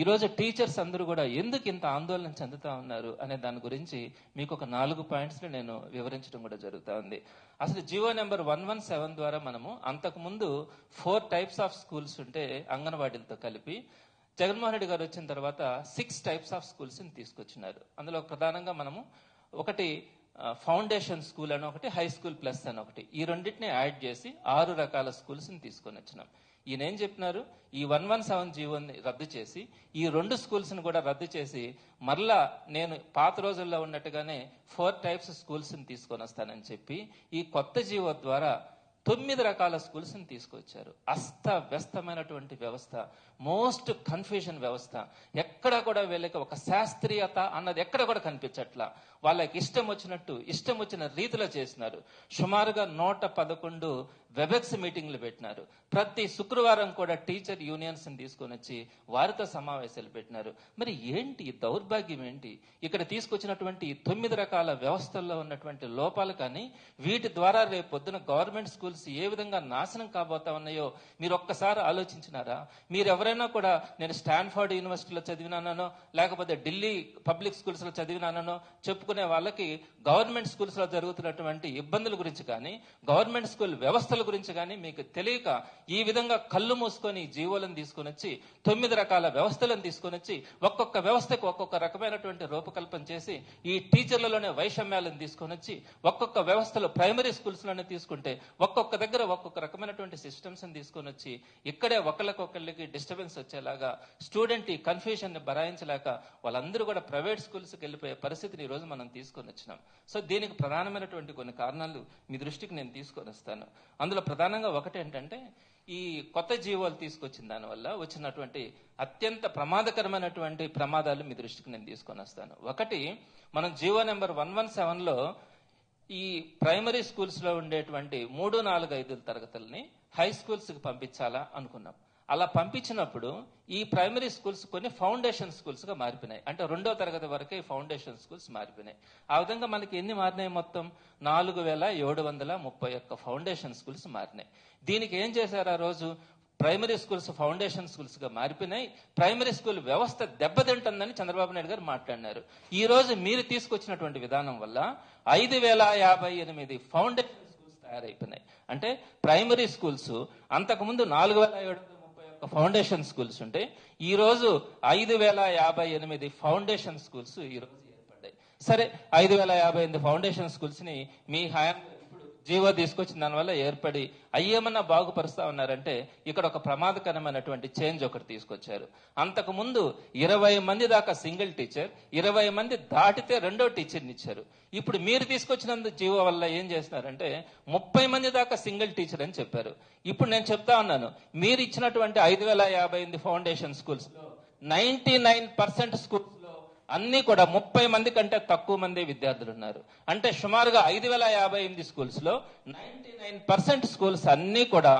ఈరోజు టీచర్స్ అందరూ కూడా ఎందుకు ఇంత ఆందోళన చెందుతా ఉన్నారు అనే దాని గురించి మీకు ఒక నాలుగు పాయింట్స్ని నేను వివరించడం కూడా జరుగుతూ ఉంది. అసలు Jio number one one seven ద్వారా మనము అంతకు ముందు ఫోర్ టైప్స్ ఆఫ్ స్కూల్స్ ఉంటే అంగన్వాడీలతో కలిపి జగన్మోహన్ రెడ్డి గారు వచ్చిన తర్వాత సిక్స్ టైప్స్ ఆఫ్ స్కూల్స్ని తీసుకొచ్చినారు. అందులో ప్రధానంగా మనము ఒకటి ఫౌండేషన్ స్కూల్ అని ఒకటి హై స్కూల్ ప్లస్ అని ఒకటి. ఈ రెండింటిని యాడ్ చేసి ఆరు రకాల స్కూల్స్ని తీసుకొని వచ్చినాం. ఈయన ఏం చెప్పినారు? ఈ వన్ వన్ సెవెన్ జీవోని రద్దు చేసి ఈ రెండు స్కూల్స్ని కూడా రద్దు చేసి మరలా నేను పాత రోజుల్లో ఉన్నట్టుగానే ఫోర్ టైప్స్ స్కూల్స్ని తీసుకొని వస్తానని చెప్పి ఈ కొత్త జీవో ద్వారా తొమ్మిది రకాల స్కూల్స్ని తీసుకొచ్చారు. అస్త వ్యస్తమైనటువంటి వ్యవస్థ మోస్ట్ కన్ఫ్యూజన్ వ్యవస్థ. ఎక్కడ కూడా వీళ్ళకి ఒక శాస్త్రీయత అన్నది ఎక్కడ కూడా కనిపించట్లా. వాళ్ళకి ఇష్టం వచ్చినట్టు ఇష్టం వచ్చిన రీతిలో చేసినారు. సుమారుగా నూట పదకొండు వెబెక్స్ మీటింగ్లు పెట్టినారు. ప్రతి శుక్రవారం కూడా టీచర్ యూనియన్స్ని తీసుకొని వచ్చి వారితో సమావేశాలు పెట్టినారు. మరి ఏంటి దౌర్భాగ్యం ఏంటి? ఇక్కడ తీసుకొచ్చినటువంటి తొమ్మిది రకాల వ్యవస్థల్లో ఉన్నటువంటి లోపాలు కానీ వీటి ద్వారా రేపు పొద్దున గవర్నమెంట్ స్కూల్స్ ఏ విధంగా నాశనం కాబోతా ఉన్నాయో మీరు ఒక్కసారి ఆలోచించినారా? మీరు ఎవరైనా కూడా నేను స్టాన్ఫర్డ్ యూనివర్సిటీలో చదివినానో లేకపోతే ఢిల్లీ పబ్లిక్ స్కూల్స్లో చదివినానో చెప్పుకునే వాళ్ళకి గవర్నమెంట్ స్కూల్స్లో జరుగుతున్నటువంటి ఇబ్బందుల గురించి కానీ గవర్నమెంట్ స్కూల్ వ్యవస్థల గురించి కానీ మీకు తెలియక ఈ విధంగా కళ్ళు మూసుకొని జీవోలను తీసుకొని వచ్చి తొమ్మిది రకాల వ్యవస్థలను తీసుకొని వచ్చి ఒక్కొక్క వ్యవస్థకు ఒక్కొక్క రకమైనటువంటి రూపకల్పన చేసి ఈ టీచర్లలోనే వైషమ్యాలను తీసుకొని వచ్చి ఒక్కొక్క వ్యవస్థలో ప్రైమరీ స్కూల్స్లోనే తీసుకుంటే ఒక్కొక్క ఒక్కొక్క దగ్గర ఒక్కొక్క రకమైనటువంటి సిస్టమ్స్ తీసుకొని వచ్చి ఇక్కడే ఒకళ్ళకొకళ్ళకి డిస్టర్బెన్స్ వచ్చేలాగా స్టూడెంట్ ఈ కన్ఫ్యూషన్ని భరాయించలేక వాళ్ళందరూ కూడా ప్రైవేట్ స్కూల్స్కి వెళ్ళిపోయే పరిస్థితిని ఈ రోజు మనం తీసుకొని వచ్చినాం. సో దీనికి ప్రధానమైనటువంటి కొన్ని కారణాలు మీ దృష్టికి నేను తీసుకొని వస్తాను. అందులో ప్రధానంగా ఒకటి ఏంటంటే ఈ కొత్త జీవోలు తీసుకొచ్చిన దానివల్ల వచ్చినటువంటి అత్యంత ప్రమాదకరమైనటువంటి ప్రమాదాలు మీ దృష్టికి నేను తీసుకొని వస్తాను. ఒకటి మనం జీవో నెంబర్ వన్ వన్ సెవెన్లో ఈ ప్రైమరీ స్కూల్స్లో ఉండేటువంటి మూడు నాలుగు ఐదు తరగతుల్ని హై స్కూల్స్కి పంపించాలా అనుకున్నాం. అలా పంపించినప్పుడు ఈ ప్రైమరీ స్కూల్స్ కొన్ని ఫౌండేషన్ స్కూల్స్గా మారిపోయినాయి. అంటే రెండో తరగతి వరకే ఈ ఫౌండేషన్ స్కూల్స్ మారిపోయినాయి. ఆ విధంగా మనకి ఎన్ని మారినాయి మొత్తం? నాలుగు వేల ఏడు వందల ముప్పై ఒక్క ఫౌండేషన్ స్కూల్స్ మారినాయి. దీనికి ఏం చేశారు ఆ రోజు? ప్రైమరీ స్కూల్స్ ఫౌండేషన్ స్కూల్స్గా మారిపోయినాయి. ప్రైమరీ స్కూల్ వ్యవస్థ దెబ్బతింటుందని చంద్రబాబు నాయుడు గారు మాట్లాడినారు. ఈ రోజు మీరు తీసుకొచ్చినటువంటి విధానం వల్ల ఐదు వేల యాభై ఎనిమిది ఫౌండేషన్ స్కూల్స్ తయారైపోయినాయి. అంటే ప్రైమరీ స్కూల్స్ అంతకుముందు నాలుగు వేల ఏడు ముప్పై ఒక్క ఫౌండేషన్ స్కూల్స్ ఉంటే ఈ రోజు ఐదు వేల యాభై ఎనిమిది ఫౌండేషన్ స్కూల్స్ ఈ రోజు ఏర్పడ్డాయి. సరే ఐదు వేల యాభై ఎనిమిది ఫౌండేషన్ స్కూల్స్ని మీ హయాంలో జీవో తీసుకొచ్చిన దానివల్ల ఏర్పడి అయ్యేమన్నా బాగుపరుస్తా ఉన్నారంటే ఇక్కడ ఒక ప్రమాదకరమైనటువంటి చేంజ్ ఒకటి తీసుకొచ్చారు. అంతకు ముందు ఇరవై మంది దాకా సింగిల్ టీచర్ ఇరవై మంది దాటితే రెండో టీచర్ని ఇచ్చారు. ఇప్పుడు మీరు తీసుకొచ్చినందు జీవో వల్ల ఏం చేస్తున్నారంటే ముప్పై మంది దాకా సింగిల్ టీచర్ అని చెప్పారు. ఇప్పుడు నేను చెప్తా ఉన్నాను మీరు ఇచ్చినటువంటి ఐదు వేల యాభై ఎనిమిది foundation schools ninety nine percent schools అన్ని కూడా ముప్పై మంది కంటే తక్కువ మంది విద్యార్థులు ఉన్నారు అంటే సుమారుగా ఐదు వేల యాభై ఎనిమిది స్కూల్స్లో నైన్టీ నైన్ పర్సెంట్ స్కూల్స్ అన్ని కూడా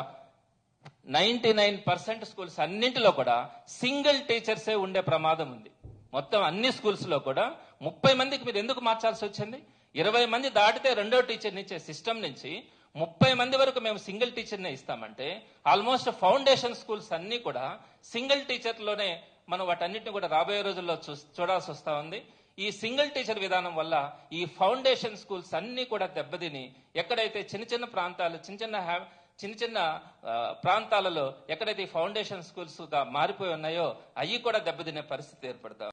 నైన్టీ నైన్ పర్సెంట్ స్కూల్స్ అన్నింటిలో కూడా సింగిల్ టీచర్సే ఉండే ప్రమాదం ఉంది. మొత్తం అన్ని స్కూల్స్లో కూడా ముప్పై మందికి మీరు ఎందుకు మార్చాల్సి వచ్చింది? ఇరవై మంది దాటితే రెండో టీచర్ ఇచ్చే సిస్టమ్ నుంచి ముప్పై మంది వరకు మేము సింగిల్ టీచర్నే ఇస్తామంటే ఆల్మోస్ట్ ఫౌండేషన్ స్కూల్స్ అన్ని కూడా సింగిల్ టీచర్లోనే మనం వాటన్నిటిని కూడా రాబోయే రోజుల్లో చూ చూడాల్సి వస్తా ఉంది. ఈ సింగిల్ టీచర్ విధానం వల్ల ఈ ఫౌండేషన్ స్కూల్స్ అన్ని కూడా దెబ్బతిని ఎక్కడైతే చిన్న చిన్న ప్రాంతాలు చిన్న చిన్న హ్యా- చిన్న చిన్న ప్రాంతాలలో ఎక్కడైతే ఈ ఫౌండేషన్ స్కూల్స్గా మారిపోయి ఉన్నాయో అవి కూడా దెబ్బతినే పరిస్థితి ఏర్పడతాం